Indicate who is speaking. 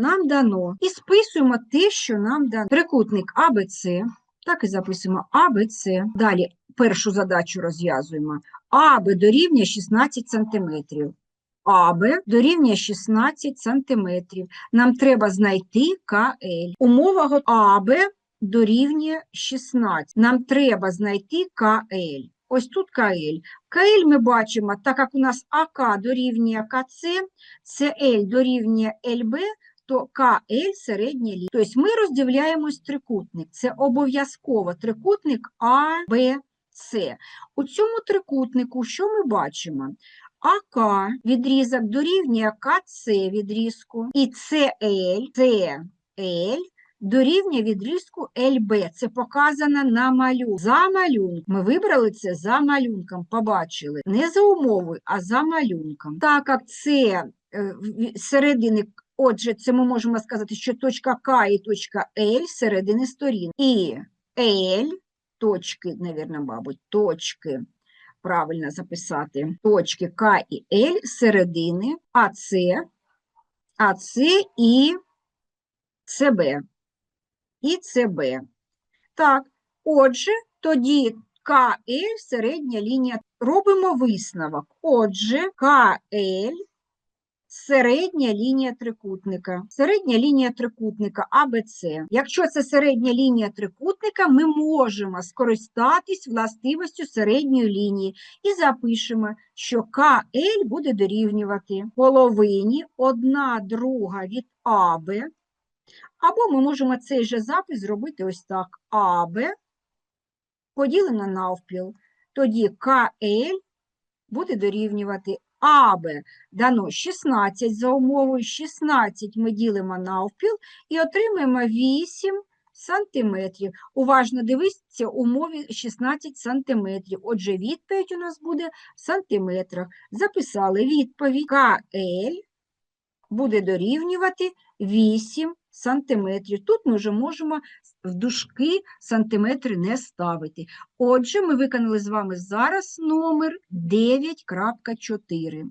Speaker 1: нам дано. І списуємо те, що нам дано. Трикутник АБЦ, так і записуємо АБЦ. Далі першу задачу розв'язуємо. АБ дорівнює 16 см. АБ дорівнює 16 см. Нам треба знайти КЛ. Умова АБ дорівнює 16. Нам треба знайти КЛ. Ось тут КЛ. КЛ ми бачимо, так як у нас АК дорівнює КЦ, СЛ дорівнює ЛБ, то КЛ середня лінія. Тобто ми розділяємось трикутник. Це обов'язково трикутник А, Б, С. У цьому трикутнику що ми бачимо? АК відрізок дорівнює КЦ відрізку, і СЛ, СЛ дорівнює відрізку ЛБ. Це показано на малюнку. За малюнком. Ми вибрали це за малюнком, побачили. Не за умовою, а за малюнком. Так як це е, середини, отже, це ми можемо сказати, що точка К і точка Л середини сторін. І Л, точки, навірно, мабуть, точки, правильно записати, точки К і Л середини, АЦ, АЦ і СБ. І СБ. Так, отже, тоді КЛ середня лінія. Робимо висновок. Отже, КЛ середня лінія трикутника. Середня лінія трикутника АБЦ. Якщо це середня лінія трикутника, ми можемо скористатись властивістю середньої лінії і запишемо, що КЛ буде дорівнювати половині 1 друга від АБ. Або ми можемо цей же запис зробити ось так. АБ поділено навпіл. Тоді КЛ буде дорівнювати АБ. Дано 16 за умовою, 16 ми ділимо навпіл і отримаємо 8 сантиметрів. Уважно дивіться умові 16 сантиметрів. Отже, відповідь у нас буде в сантиметрах. Записали відповідь. КЛ буде дорівнювати 8 сантиметрів. Тут ми вже можемо в дужки сантиметри не ставити. Отже, ми виконали з вами зараз номер 9.4.